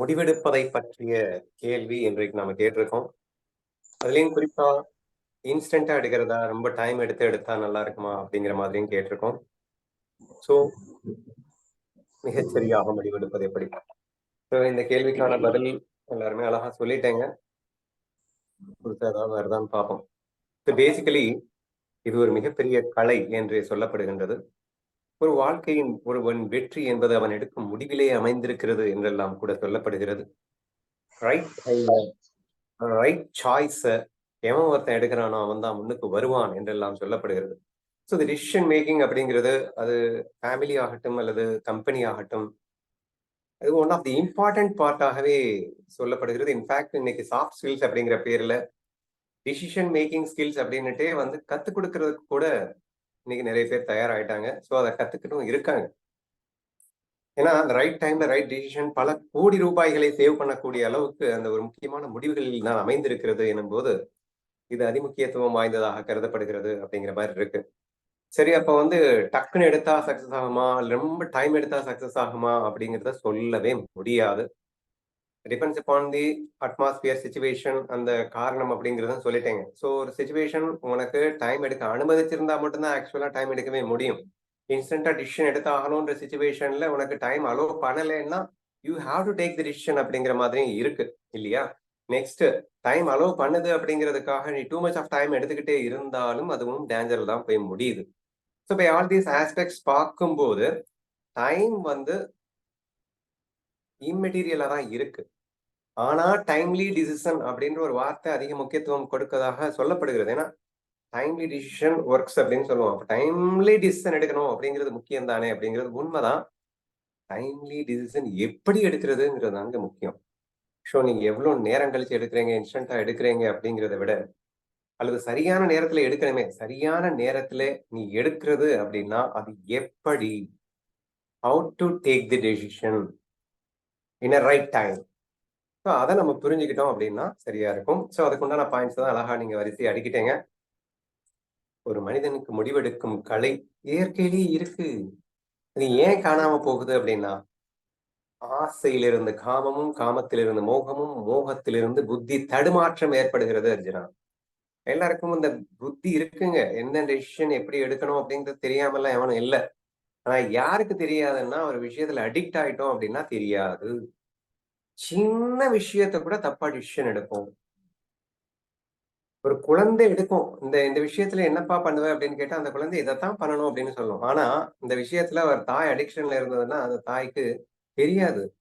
முடிவெடுப்பதை பற்றிய கேள்வி இன்றைக்கு நம்ம கேட்டிருக்கோம். அதுலயும் குறிப்பா இன்ஸ்டன்டா எடுக்கிறதா ரொம்ப டைம் எடுத்து எடுத்தா நல்லா இருக்குமா அப்படிங்கிற மாதிரியும் கேட்டிருக்கோம். ஸோ மிகச்சரியாக முடிவெடுப்பது எப்படி? ஸோ இந்த கேள்விக்கான பதில் எல்லாருமே அழகா சொல்லிட்டேங்க. புதுசா ஏதாவது வருதான்னு பார்ப்போம். ஸோ பேசிக்கலி இது ஒரு மிகப்பெரிய கலை என்று சொல்லப்படுகின்றது. ஒரு வாழ்க்கையின் ஒருவன் வெற்றி என்பது அவன் எடுக்கும் முடிவிலே அமைந்திருக்கிறது என்றெல்லாம் கூட சொல்லப்படுகிறது. ரைட் ரைட் சாய்ஸ எவன் ஒருத்தன் எடுக்கிறானோ அவன் தான் முன்னுக்கு வருவான் என்றெல்லாம் சொல்லப்படுகிறது. ஸோ இந்த டிசிஷன் மேக்கிங் அப்படிங்கிறது அது ஃபேமிலி ஆகட்டும் அல்லது கம்பெனி ஆகட்டும் அது ஒன் ஆஃப் தி இம்பார்ட்டன்ட் பார்ட்டாகவே சொல்லப்படுகிறது. இன்ஃபேக்ட் இன்னைக்கு சாஃப்ட் ஸ்கில்ஸ் அப்படிங்கிற பேர்ல டிசிஷன் மேக்கிங் ஸ்கில்ஸ் அப்படின்னுட்டே வந்து கற்றுக் கொடுக்கறதுக்கு கூட இன்னைக்கு நிறைய பேர் தயாராயிட்டாங்க. ஸோ அதை கற்றுக்கிட்டும் இருக்காங்க. ஏன்னா அந்த ரைட் டைம்ல ரைட் டிசிஷன் பல கோடி ரூபாய்களை சேவ் பண்ணக்கூடிய அளவுக்கு அந்த ஒரு முக்கியமான முடிவுகளில் தான் அமைந்திருக்கிறது எனும்போது இது அதிமுக்கியத்துவம் வாய்ந்ததாக கருதப்படுகிறது அப்படிங்கிற மாதிரி இருக்கு. சரி அப்போ வந்து டக்குன்னு எடுத்தா சக்சஸ் ஆகுமா? ரொம்ப டைம் எடுத்தா சக்சஸ் ஆகுமா? அப்படிங்கிறத சொல்லவே முடியாது. Depends upon the atmosphere situation அந்த காரணம் அப்படிங்கிறத சொல்லிட்டேங்க. ஸோ ஒரு சுச்சுவேஷன் உனக்கு டைம் எடுக்க அனுமதிச்சிருந்தா மட்டும்தான் ஆக்சுவலாக டைம் எடுக்கவே முடியும். இன்ஸ்டன்டா டிசிஷன் எடுத்தாகணுன்ற சுச்சுவேஷன்ல உனக்கு டைம் அலோவ் பண்ணலைன்னா you have to take the decision அப்படிங்கிற மாதிரியும் இருக்கு இல்லையா? நெக்ஸ்ட் டைம் அலோவ் பண்ணுது அப்படிங்கிறதுக்காக நீ டூ மச் ஆஃப் டைம் எடுத்துக்கிட்டே இருந்தாலும் அதுவும் டேஞ்சர் தான் போய் முடியுது. So by all these aspects பார்க்கும்போது டைம் வந்து இம்மெட்டீரியலா தான் இருக்கு. ஆனா டைம்லி டிசிஷன் அப்படின்ற ஒரு வார்த்தை அதிக முக்கியத்துவம் கொடுக்கதாக சொல்லப்படுகிறது. ஏன்னா டைம்லி டிசிஷன் ஒர்க்ஸ் அப்படின்னு சொல்லுவோம். அப்போ டைம்லி டிசிஷன் எடுக்கணும் அப்படிங்கிறது முக்கியம் தானே அப்படிங்கிறது உண்மைதான். டைம்லி டிசிஷன் எப்படி எடுக்கிறதுங்கிறது அங்க முக்கியம். ஸோ நீங்க எவ்வளவு நேரம் கழிச்சு எடுக்கிறீங்க இன்ஸ்டன்டா எடுக்கிறீங்க அப்படிங்கிறத விட அல்லது சரியான நேரத்துல எடுக்கணுமே சரியான நேரத்துல நீ எடுக்கிறது அப்படின்னா அது எப்படி? How to take the decision in a right time so அதை நம்ம புரிஞ்சுக்கிட்டோம் அப்படின்னா சரியா இருக்கும். ஸோ அதுக்குண்டான பாயிண்ட்ஸ் தான் அழகா நீங்க வரிசை அடிக்கிட்டீங்க. ஒரு மனிதனுக்கு முடிவெடுக்கும் கலை இயற்கையிலேயே இருக்கு. அது ஏன் காணாம போகுது அப்படின்னா ஆசையிலிருந்து காமமும் காமத்திலிருந்து மோகமும் மோகத்திலிருந்து புத்தி தடுமாற்றம் ஏற்படுகிறது அர்ஜுனா. எல்லாருக்கும் இந்த புத்தி இருக்குங்க. எந்தெந்த டெசிஷன் எப்படி எடுக்கணும் அப்படிங்கிறது தெரியாமலாம் எவனும் இல்லை. ஆனா யாருக்கு தெரியாதுன்னா ஒரு விஷயத்துல அடிக்ட் ஆயிட்டோம் அப்படின்னா தெரியாது. சின்ன விஷயத்த கூட தப்பா டிசிஷன் எடுப்போம். ஒரு குழந்தை எடுக்கும். இந்த இந்த விஷயத்துல என்னப்பா பண்ணுவேன் அப்படின்னு கேட்டா அந்த குழந்தை இதைத்தான் பண்ணணும் அப்படின்னு சொல்லும். ஆனா இந்த விஷயத்துல ஒரு தாய் அடிக்ஷன்ல இருந்ததுன்னா அந்த தாய்க்கு தெரியாது.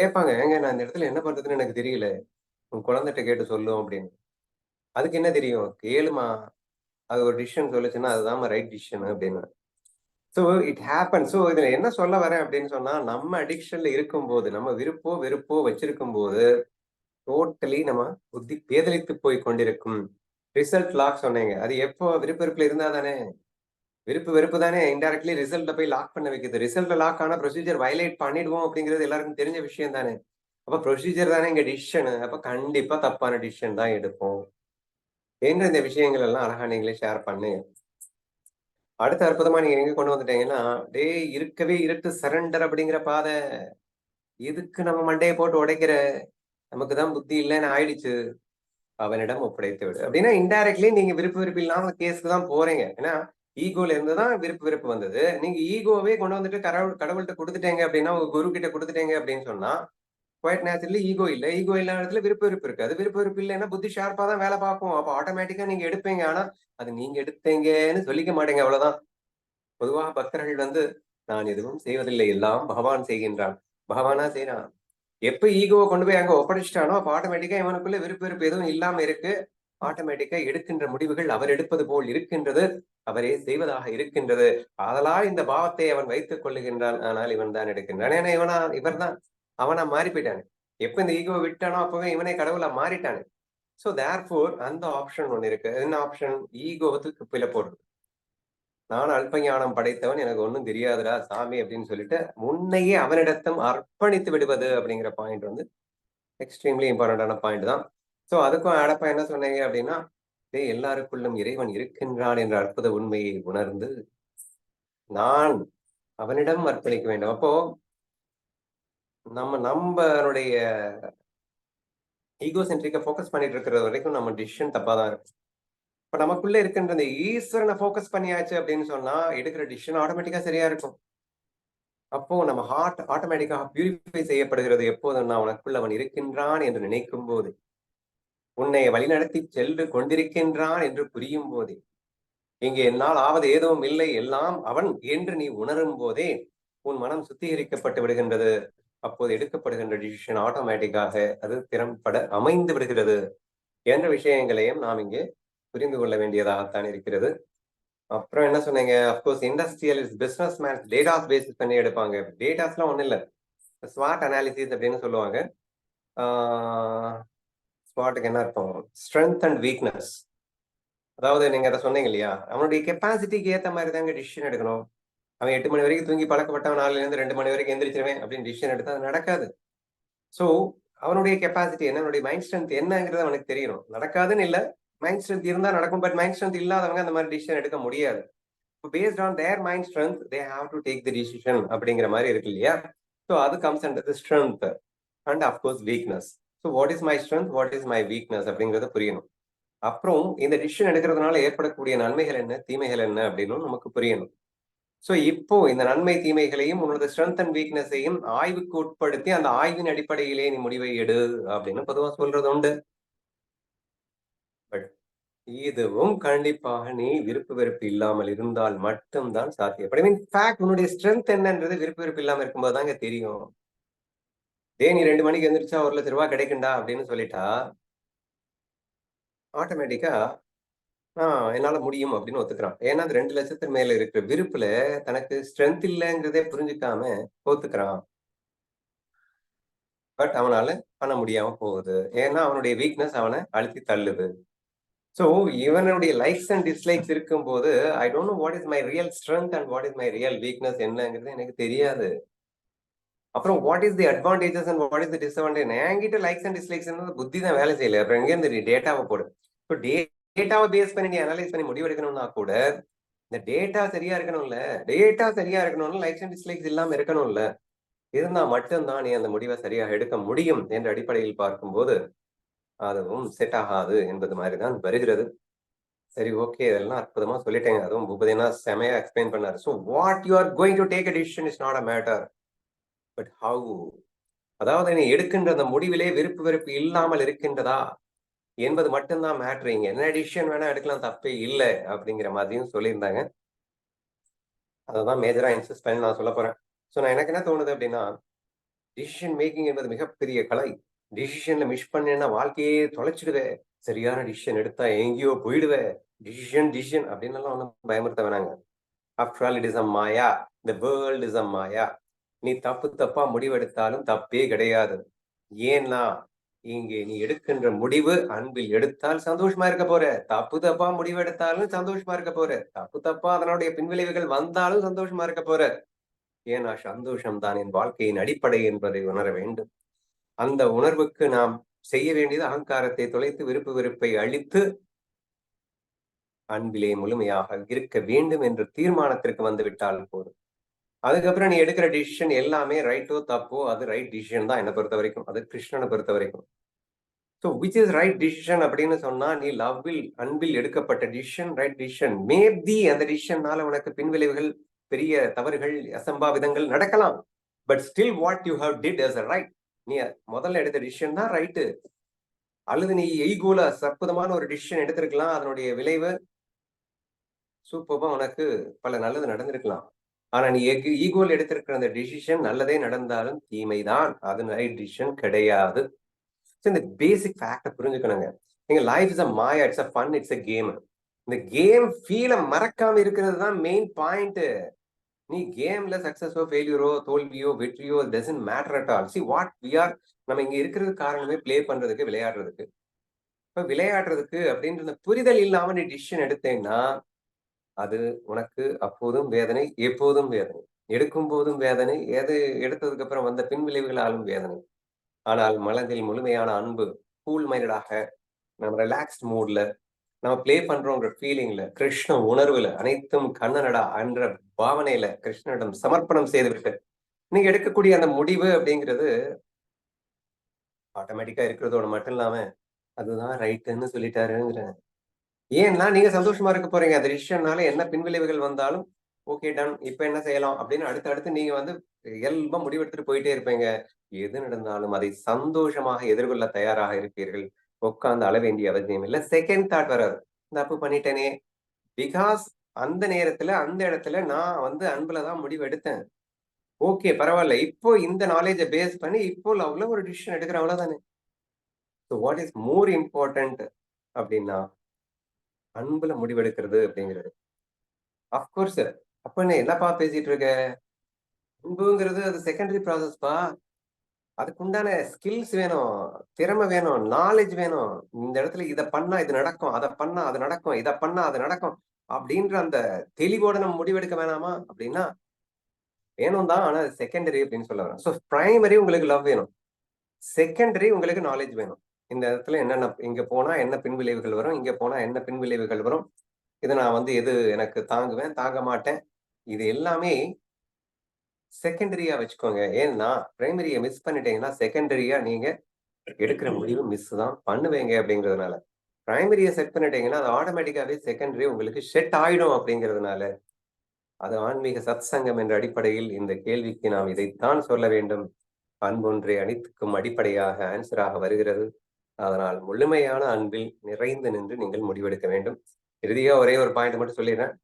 கேட்பாங்க ஏங்க நான் இந்த இடத்துல என்ன பண்றதுன்னு எனக்கு தெரியல. உன் குழந்தைகிட்ட கேட்டு சொல்லும் அப்படின்னு. அதுக்கு என்ன தெரியும்? கேளுமா? அது ஒரு டிசிஷன் சொல்லுச்சுன்னா அதுதான் ரைட் டிசிஷன் அப்படின்னு. ஸோ இட் ஹேப்பன் ஸோ இதில் என்ன சொல்ல வரேன் அப்படின்னு சொன்னா நம்ம அடிக்ஷன்ல இருக்கும்போது நம்ம விருப்போ வெறுப்போ வச்சிருக்கும் போது டோட்டலி நம்ம புத்தி பேதலித்து போய் கொண்டிருக்கும். ரிசல்ட் லாக் சொன்னீங்க. அது எப்போ விருப்ப வெறுப்பில் இருந்தா தானே? விருப்பு வெறுப்பு தானே? இன்டெரக்ட்லி ரிசல்ட்டை போய் லாக் பண்ண வைக்குது. ரிசல்ட்டை லாக் ஆனா ப்ரொசீஜர் வயலேட் பண்ணிடுவோம் அப்படிங்கிறது எல்லாருக்கும் தெரிஞ்ச விஷயம் தானே? அப்போ ப்ரொசீஜர் தானே இங்கே டிசிஷன் அப்போ கண்டிப்பா தப்பான டிசிஷன் தான் எடுப்போம். என்ற இந்த விஷயங்கள் எல்லாம் அழகா நீங்களே ஷேர் பண்ணுங்க அடுத்த அற்புதமா நீங்க எங்க கொண்டு வந்துட்டீங்கன்னா டே இருக்கவே இருட்டு சரண்டர் அப்படிங்கிற பாதை. எதுக்கு நம்ம மண்டையை போட்டு உடைக்கிற? நமக்கு தான் புத்தி இல்லைன்னு ஆயிடுச்சு. அவனிடம் ஒப்படைத்து விடு. அப்படின்னா இன்டைரக்ட்லி நீங்க விருப்பு விருப்பு இல்லாம கேஸ்க்கு தான் போறீங்க. ஏன்னா ஈகோல இருந்து தான் விருப்பு விருப்பு வந்தது. நீங்க ஈகோவே கொண்டு வந்துட்டு கடவுள் கடவுள்கிட்ட கொடுத்துட்டீங்க அப்படின்னா உங்க குரு கிட்ட கொடுத்துட்டீங்க அப்படின்னு சொன்னா குவைட் நேச்சுரலி ஈகோ இல்ல. ஈகோ இல்லாத இடத்துல விருப்ப விருப்பு இருக்கு. அது விருப்ப விருப்பு இல்லைன்னா புத்தி ஷார்ப்பா தான் வேலை பார்க்கும். அப்போ ஆட்டோமேட்டிக்கா நீங்க எடுப்பீங்க. ஆனா அது நீங்க எடுத்தீங்கன்னு சொல்லிக்க மாட்டீங்க. அவ்வளவுதான். பொதுவாக பக்தர்கள் வந்து நான் எதுவும் செய்வதில்லை. எல்லாம் பகவான் செய்கின்றான். பகவானா செய்யறான். எப்ப ஈகோவை கொண்டு போய் அங்க ஒப்படைச்சிட்டானோ அப்ப ஆட்டோமேட்டிக்கா இவனுக்குள்ள விருப்ப விருப்பு எதுவும் இல்லாம இருக்கு. ஆட்டோமேட்டிக்கா எடுக்கின்ற முடிவுகள் அவர் எடுப்பது போல் இருக்கின்றது. அவரே செய்வதாக இருக்கின்றது. அதனால் இந்த பாவத்தை அவன் வைத்துக் கொள்ளுகின்றான். ஆனால் இவன் தான் எடுக்கின்றான். ஏன்னா இவனா இவர் தான் அவனா மாறி போயிட்டானு எப்ப இந்த ஈகோ விட்டானோ அப்பவே இவனே கடவுளா மாறிட்டானு. ஸோ தேர் ஃபோர் அந்த ஆப்ஷன் ஒன்று இருக்கு. என்ன ஆப்ஷன் ஈகோவத்துக்கு பிழை போடுறது. நான் அல்பஞானம் படைத்தவன் எனக்கு ஒன்றும் தெரியாதுடா சாமி அப்படின்னு சொல்லிட்டு முன்னையே அவனிடத்தம் அர்ப்பணித்து விடுவது அப்படிங்கிற பாயிண்ட் வந்து எக்ஸ்ட்ரீம்லி இம்பார்ட்டண்டான பாயிண்ட் தான். ஸோ அதுக்கும் அடப்பா என்ன சொன்னீங்க அப்படின்னா டே எல்லாருக்குள்ளும் இறைவன் இருக்கின்றான் என்ற அற்புத உண்மையை உணர்ந்து நான் அவனிடம் அர்ப்பணிக்க வேண்டும். அப்போ நம்ம நம்மளுடைய ஈகோ சென்ட்ரிக்கை ஃபோக்கஸ் பண்ணிட்டு இருக்கிற வரைக்கும் நம்ம டிசிஷன் தப்பாக தான் இருக்கும். இப்போ நமக்குள்ள இருக்கின்ற இந்த ஈஸ்வரனை ஃபோக்கஸ் பண்ணியாச்சு அப்படின்னு சொன்னா எடுக்கிற டிசிஷன் ஆட்டோமேட்டிக்காக சரியா இருக்கும். அப்போ நம்ம ஹார்ட் ஆட்டோமேட்டிக்காக பியூரிஃபை செய்யப்படுகிறது எப்போதும் உனக்குள்ள அவன் இருக்கின்றான் என்று நினைக்கும் போது உன்னை வழிநடத்தி சென்று கொண்டிருக்கின்றான் என்று புரியும் போதே இங்கே என்னால் ஆவது ஏதும் இல்லை எல்லாம் அவன் என்று நீ உணரும் போதே உன் மனம் சுத்திகரிக்கப்பட்டு விடுகின்றது. அப்போது எடுக்கப்படுகின்ற டிசிஷன் ஆட்டோமேட்டிக்காக அது திறம்பட அமைந்து விடுகிறது என்ற விஷயங்களையும் நாம் இங்கே புரிந்து கொள்ள வேண்டியதாகத்தான் இருக்கிறது. அப்புறம் என்ன சொன்னீங்க? Of course industrial is businessman datas basis பண்ணி எடுப்பாங்க. டேட்டாஸ்லாம் ஒன்றும் இல்லை. ஸ்மார்ட் அனாலிசிஸ் அப்படின்னு சொல்லுவாங்க. ஸ்வாட்டுக்கு என்ன அர்த்தம்? ஸ்ட்ரென்த் அண்ட் வீக்னஸ் அதாவது நீங்க அதை சொன்னீங்க இல்லையா? அவனுடைய கெப்பாசிட்டிக்கு ஏற்ற மாதிரி தாங்க டிசிஷன் எடுக்கணும். அவன் எட்டு மணி வரைக்கும் தூங்கி பழக்கப்பட்டவன் நாலுலேருந்து ரெண்டு மணி வரைக்கும் எந்திரிச்சிருவேன் அப்படின்னு டிசிஷன் எடுத்தால் அது நடக்காது. ஸோ அவனுடைய கெப்பாசிட்டி என்ன? அவனுடைய மைண்ட் ஸ்ட்ரென்த் என்னங்கிறது அவனுக்கு தெரியணும். நடக்காதுன்னு இல்லை. மைண்ட் ஸ்ட்ரென்த் இருந்தா நடக்கும் பட் மைண்ட் ஸ்ட்ரென்த் இல்லாதவங்க அந்த மாதிரி டிசிஷன் எடுக்க முடியாது. Based on their mind strength they have to take the decision அப்படிங்கிற மாதிரி இருக்கு இல்லையா? ஸோ அது comes and the strength and of course weakness so what is my strength what is my weakness அப்படிங்கிறத புரியணும். அப்புறம் இந்த டிசிஷன் எடுக்கிறதுனால ஏற்படக்கூடிய நன்மைகள் என்ன? தீமைகள் என்ன அப்படின்னு நமக்கு புரியணும். ஸோ இப்போ இந்த நன்மை தீமைகளையும் உன்னோட ஸ்ட்ரென்த் அண்ட் வீக்னஸையும் ஆய்வுக்கு உட்படுத்தி அந்த ஆய்வின் அடிப்படையிலே நீ முடிவை எடு அப்படின்னு பொதுவாக சொல்றது உண்டு. பட் இதுவும் கண்டிப்பாக நீ விருப்பு வெறுப்பு இல்லாமல் இருந்தால் மட்டும்தான் சாத்தியப்படும். மீன் ஃபேக்ட் உன்னுடைய ஸ்ட்ரென்த் என்னன்றது விருப்பு வெறுப்பு இல்லாமல் இருக்கும்போது தாங்க தெரியும். டே நீ ரெண்டு மணிக்கு எந்திரிச்சா ஒரு லட்ச ரூபா கிடைக்குண்டா அப்படின்னு சொல்லிட்டா ஆட்டோமேட்டிக்கா ஆஹ் என்னால முடியும் அப்படின்னு ஒத்துக்கிறான். ஏன்னா அது ரெண்டு லட்சத்துக்கு மேல இருக்கிற விருப்புல தனக்கு ஸ்ட்ரென்த் இல்லைங்கிறதே புரிஞ்சுக்காம ஒத்துக்கிறான். பட் அவனால பண்ண முடியாம போகுது. ஏன்னா அவனுடைய வீக்னஸ் அவனை அழுத்தி தள்ளுது. ஸோ இவனுடைய லைக்ஸ் அண்ட் டிஸ்லைக்ஸ் இருக்கும்போது I don't know what is my real strength and what is my real weakness என்னங்கிறது எனக்கு தெரியாது. அப்புறம் what is the advantages and what is the disadvantage என்கிட்ட லைக்ஸ் அண்ட் டிஸ்லைக்ஸ் புத்தி தான் வேலை செய்யல. அப்புறம் எங்க டேட்டாவை போடு? இப்போ டேட்டாவை பேஸ் பண்ணி நீ அனலைஸ் பண்ணி முடிவெடுக்கணும்னா கூட இந்த டேட்டா சரியா இருக்கணும்ல டேட்டா சரியா இருக்கணும்ல லைக்ஸ் அண்ட் டிஸ்லைக்ஸ் இல்லாம இருக்கணும்ல இருந்தா மட்டும்தான் நீ அந்த முடிவை சரியாக எடுக்க முடியும் என்ற அடிப்படையில் பார்க்கும்போது அதுவும் செட் ஆகாது என்பது மாதிரி தான் வருகிறது. சரி ஓகே இதெல்லாம் அற்புதமா சொல்லிட்டேங்க அதுவும் பூபதினா செமையா எக்ஸ்பிளைன் பண்ணாரு. So what you are going to take a decision is not a matter but how அதாவது நீ எடுக்கின்ற அந்த முடிவிலே விருப்பு வெறுப்பு இல்லாமல் இருக்கின்றதா? என்பது மட்டும்தான் மேட்ரு இங்க என்ன டிசிஷன் வேணா எடுக்கலாம் தப்பே இல்லை அப்படிங்கிற மாதிரியும் சொல்லியிருந்தாங்க. அதான் மேஜரா இன்சிஸ்ட் பண்ணி நான் சொல்ல போறேன். ஸோ நான் எனக்கு என்ன தோணுது அப்படின்னா டிசிஷன் மேக்கிங் என்பது மிகப்பெரிய கலை. டிசிஷன்ல மிஸ் பண்ணேன்னா வாழ்க்கையே தொலைச்சிடுவேன் சரியான டிசிஷன் எடுத்தா எங்கேயோ போயிடுவேன் டிசிஷன் டிசிஷன் அப்படின்னு எல்லாம் ஒன்றும் பயமுறுத்த வேணாங்க after all it is a maya the world is a maya நீ தப்பு தப்பா முடிவெடுத்தாலும் தப்பே கிடையாது. ஏன்னா இங்கே நீ எடுக்கின்ற முடிவு அன்பில் எடுத்தால் சந்தோஷமா இருக்க போற. தப்பு தப்பா முடிவு எடுத்தாலும் சந்தோஷமா இருக்க போற. தப்பு தப்பா அதனுடைய பின்விளைவுகள் வந்தாலும் சந்தோஷமா இருக்க போற. ஏன்னா சந்தோஷம் தான் என் வாழ்க்கையின் அடிப்படை என்பதை உணர வேண்டும். அந்த உணர்வுக்கு நாம் செய்ய வேண்டியது அகங்காரத்தை தொலைத்து விருப்பு வெறுப்பை அழித்து அன்பிலே முழுமையாக இருக்க வேண்டும் என்ற தீர்மானத்திற்கு வந்து விட்டால் போதும். அதுக்கப்புறம் நீ எடுக்கிற டிசிஷன் எல்லாமே ரைட்டோ தப்போ அது ரைட் டிசிஷன் தான் என்னை பொறுத்த வரைக்கும். அது கிருஷ்ணனை பொறுத்த வரைக்கும். So which is right decision அப்படின்னு சொன்னா நீ லவ்வில் அன்பில் எடுக்கப்பட்ட டிசிஷன் ரைட் டிசிஷன் மேபி அந்த டிசிஷன்னால உனக்கு பின்விளைவுகள் பெரிய தவறுகள் அசம்பாவிதங்கள் நடக்கலாம். But still what you have did as a right நீ முதல்ல எடுத்த டிசிஷன் தான் ரைட்டு அல்லது நீ எய்கோல அற்புதமான ஒரு டிசிஷன் எடுத்திருக்கலாம். அதனுடைய விளைவு சூப்பர்பா உனக்கு பல நல்லது நடந்திருக்கலாம். ஆனா நீ ஈகோல் எடுத்திருக்கிற அந்த டிசிஷன் நல்லதே நடந்தாலும் தீமைதான். அது ரைட் டிசிஷன் கிடையாது இந்த பேசிக் ஃபேக்டை புரிஞ்சுக்கணுங்க. எங்க life is a maya it's a fun it's a game இந்த கேம் ஃபீலை மறக்காம இருக்கிறது தான் மெயின் பாயிண்ட் நீ கேம்ல சக்சஸோ ஃபெயிலியரோ தோல்வியோ வெற்றியோ doesn't matter at all see what we are நம்ம இங்க இருக்கிறது காரணமே பிளே பண்றதுக்கு விளையாடுறதுக்கு. இப்போ விளையாடுறதுக்கு அப்படின்ற புரிதல் இல்லாம நீ டிசிஷன் எடுத்தேன்னா அது உனக்கு அப்போதும் வேதனை எப்போதும் வேதனை எடுக்கும் போதும் வேதனை எது எடுத்ததுக்கு அப்புறம் வந்த பின்விளைவுகளாலும் வேதனை ஆனால் மனதில் முழுமையான அன்பு கூல் மைண்டடாக நம்ம ரிலாக்ஸ்ட் மூட்ல நம்ம பிளே பண்றோங்கிற ஃபீலிங்ல கிருஷ்ண உணர்வுல அனைத்தும் கண்ணனடா என்ற பாவனையில கிருஷ்ணனிடம் சமர்ப்பணம் செய்துவிட்டு நீங்க எடுக்கக்கூடிய அந்த முடிவு அப்படிங்கிறது ஆட்டோமேட்டிக்கா இருக்கிறதோட மட்டும் இல்லாம, அதுதான் ரைட்டுன்னு சொல்லிட்டாருங்கிறேன். ஏன்னா, நீங்க சந்தோஷமா இருக்க போறீங்க. அந்த டிசிஷன்னால என்ன பின்விளைவுகள் வந்தாலும், ஓகே டன். இப்ப என்ன செய்யலாம்? அப்படின்னு அடுத்து, அடுத்து நீங்க வந்து இயல்பா முடிவெடுத்துட்டு போயிட்டே இருப்பீங்க. எது நடந்தாலும் அதை சந்தோஷமாக எதிர்கொள்ள தயாராக இருப்பீர்கள். உட்கார்ந்து அள வேண்டிய அவசியம் இல்லை செகண்ட் தாட் வராது. தப்பு பண்ணிட்டேனே! பிகாஸ் அந்த நேரத்துல, அந்த இடத்துல நான் வந்து அன்புல தான் முடிவு எடுத்தேன். ஓகே பரவாயில்ல இப்போ இந்த நாலேஜை பேஸ் பண்ணி இப்போ லவ்ல ஒரு டிசிஷன் எடுக்கிறேன் அவ்வளவுதானே. So what is more important அப்படின்னா, அன்புல முடிவெடுக்கிறது அப்படிங்கிறது. அஃப்கோர்ஸ் அப்ப என்ன என்னப்பா பேசிட்டு இருக்க? அன்புங்கிறது அது செகண்டரி ப்ராசஸ்ப்பா. அதுக்குண்டான ஸ்கில்ஸ் வேணும், திறமை வேணும், நாலேஜ் வேணும். இந்த இடத்துல இதை பண்ணா இது நடக்கும், அதை பண்ணா அது நடக்கும், இதை பண்ணா அது நடக்கும். அப்படின்ற அந்த தெளிவோட நம்ம முடிவெடுக்க வேணாமா? அப்படின்னா, வேணும் தான். ஆனா செகண்டரி அப்படின்னு சொல்ல வரேன். ஸோ பிரைமரி உங்களுக்கு லவ் வேணும். செகண்டரி உங்களுக்கு நாலேஜ் வேணும். இந்த இடத்துல என்னென்ன இங்க போனா என்ன பின்விளைவுகள் வரும்? இங்க போனா என்ன பின்விளைவுகள் வரும்? இதை நான் வந்து எது எனக்கு தாங்குவேன், தாங்க மாட்டேன். இது எல்லாமே செகண்டரியா வச்சுக்கோங்க. ஏன்னா, பிரைமரியை மிஸ் பண்ணிட்டீங்கன்னா, செகண்டரியா நீங்க எடுக்கிற முடிவு மிஸ் தான் பண்ணுவீங்க அப்படிங்கிறதுனால. பிரைமரியை செட் பண்ணிட்டீங்கன்னா, அது ஆட்டோமேட்டிக்காவே செகண்டரி உங்களுக்கு செட் ஆயிடும் அப்படிங்கிறதுனால, அது ஆன்மீக சத்சங்கம் என்ற அடிப்படையில் இந்த கேள்விக்கு நாம் இதைத்தான் சொல்ல வேண்டும். அன்பொன்றே அனைத்துக்கும் அடிப்படையாக ஆன்சராக வருகிறது. அதனால் முழுமையான அன்பில் நிறைந்து நின்று நீங்கள் முடிவெடுக்க வேண்டும். இறுதியா ஒரே ஒரு பாயிண்ட் மட்டும் சொல்லிடுறேன்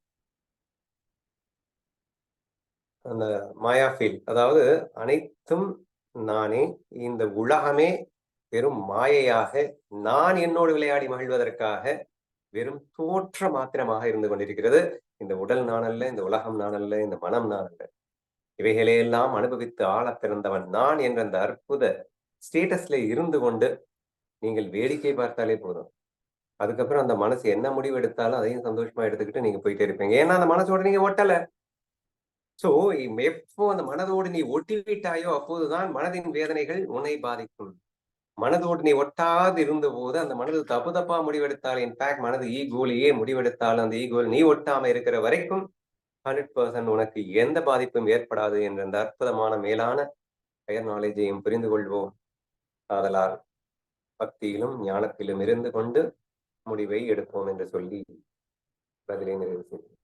அந்த மாயா ஃபீல். அதாவது அனைத்தும் நானே. இந்த உலகமே வெறும் மாயையாக, நான் என்னோடு விளையாடி மகிழ்வதற்காக வெறும் தோற்ற மாத்திரமாக இருந்து கொண்டிருக்கிறது. இந்த உடல் நானல்ல இந்த உலகம் நானல்ல இந்த மனம் நானல்ல இவைகளையெல்லாம் அனுபவித்து ஆள பிறந்தவன் நான் என்ற அந்த அற்புத ஸ்டேட்டஸ்ல இருந்து கொண்டு, நீங்கள் வேடிக்கை பார்த்தாலே போதும். அதுக்கப்புறம் அந்த மனசு என்ன முடிவு எடுத்தாலும் அதையும் சந்தோஷமா எடுத்துக்கிட்டு நீங்க போயிட்டே இருப்பீங்க. ஏன்னா அந்த மனசோட நீங்க ஒட்டல. சோ எப்போ அந்த மனதோடு நீ ஒட்டிவிட்டாயோ அப்போதுதான் மனதின் வேதனைகள் உன்னை பாதிக்கும். மனதோடு நீ ஒட்டாது இருந்தபோது அந்த மனது தப்பு தப்பா முடிவெடுத்தால் இன்ஃபாக்ட் மனது ஈகோலையே முடிவெடுத்தால் அந்த ஈகோல் நீ ஒட்டாம இருக்கிற வரைக்கும் 100% உனக்கு எந்த பாதிப்பும் ஏற்படாது என்ற அந்த அற்புதமான மேலான பெயர் நாலேஜையும் புரிந்து கொள்வோம். ஆதலால் பக்தியிலும் ஞானத்திலும் இருந்து கொண்டு முடிவை எடுப்போம் என்று சொல்லி பதிலை நிறைவு செய்தேன்